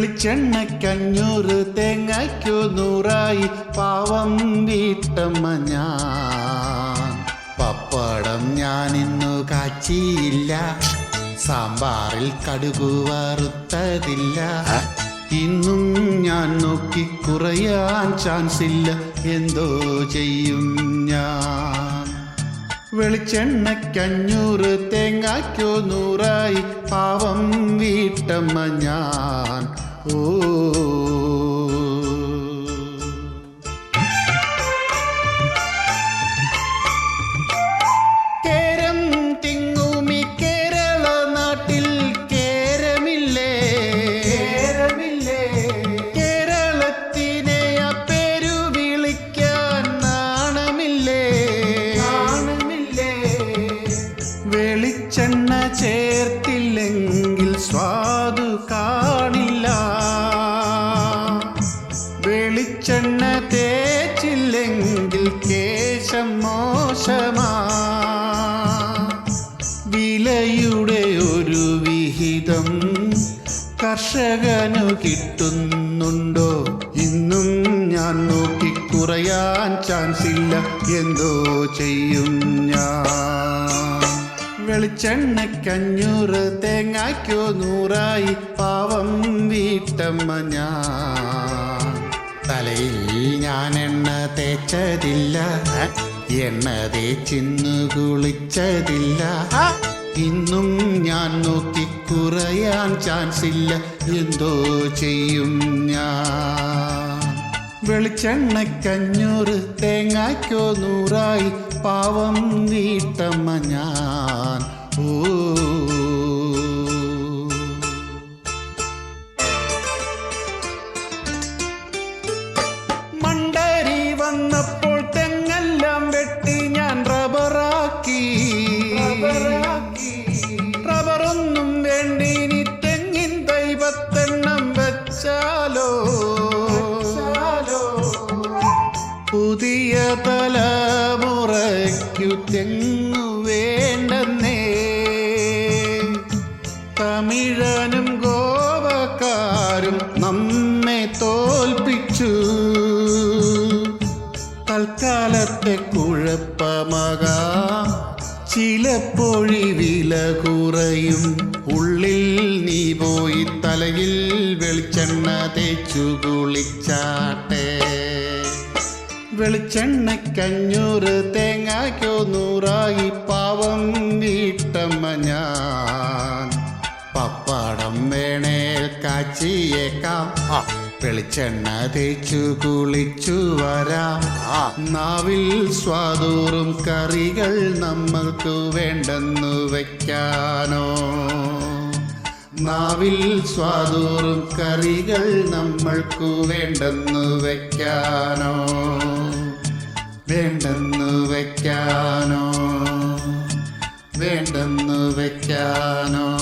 വെളിച്ചെണ്ണയ്ക്കഞ്ഞൂറ് തേങ്ങയ്ക്കു നൂറായി പാവം വീട്ടമ്മ ഞാൻ പപ്പടം ഞാൻ ഞാനിന്നു കാച്ചിയില്ല. സാമ്പാറിൽ കടുകു വറുത്തതില്ല. ഇന്നും ഞാൻ നോക്കി കുറയാൻ ചാൻസ് ഇല്ല എന്തോ ചെയ്യും ഞാൻ. വെളിച്ചെണ്ണയ്ക്കഞ്ഞൂറ് തേങ്ങാക്കോ നൂറായി പാവം വീട്ടമ്മ ഞാൻ. ഓ കേരം തിങ്ങുമി കേരള നാട്ടിൽ കേരമില്ലേ? കേരമില്ലേ? കേരളത്തിനെ ആ വിളിക്കാൻ നാണമില്ലേ? നാണമില്ലേ? വെളിച്ചെണ്ണ ചേർത്തില്ലെങ്കിൽ സ്വാദു കാണില്ല തേച്ചില്ലെങ്കിൽ കേശം മോശമാ. വിലയുടെ ഒരു വിഹിതം കർഷകനു കിട്ടുന്നുണ്ടോ? ഇന്നും ഞാൻ നോക്കി കുറയാൻ ചാൻസ് ഇല്ല എന്തോ ചെയ്യും ഞാൻ. വെളിച്ചെണ്ണക്കഞ്ഞൂറ് തേങ്ങാക്കോ നൂറായി പാവം വീട്ടമ്മ ഞാൻ. തലയിൽ ഞാൻ എണ്ണ തേച്ചതില്ല. എണ്ണ തേച്ചിന്നു കുളിച്ചതില്ല. ഇന്നും ഞാൻ നോക്കി കുറയാൻ ചാൻസ് ഇല്ല എന്തോ ചെയ്യും ഞാൻ. വെളിച്ചെണ്ണക്കഞ്ഞൂറ് തേങ്ങാക്കോ നൂറായി പാവം വീട്ടമ്മ ഞാൻ. ഓ തലമുറയ്ക്കു തെങ്ങു വേണ്ടെന്നേ? തമിഴനും ഗോവക്കാരും നമ്മെ തോൽപ്പിച്ചു. തൽക്കാലത്തെ കുഴപ്പമാകാം ചിലപ്പോഴി വില കുറയും. ഉള്ളിൽ നീ പോയി തലയിൽ വെളിച്ചെണ്ണ തേച്ചു കുളിച്ചാട്ടെ. വെളിച്ചെണ്ണയ്ക്കഞ്ഞൂറ് തേങ്ങാക്കോ നൂറായി പാവം വീട്ടമ്മ ഞാൻ. പപ്പടം വേണേൽ കാച്ചിയേക്കാം വെളിച്ചെണ്ണ തേച്ചു കുളിച്ചു വരാം. നാവിൽ സ്വാദൂറും കറികൾ നമ്മൾക്ക് വേണ്ടെന്നു വെക്കാനോ. നാവിൽ സ്വാദൂറും കറികൾ നമ്മൾക്കു വേണ്ടെന്നു വെക്കാനോ? വേണ്ടെന്നു വെക്കാനോ? വേണ്ടെന്നു വെക്കാനോ?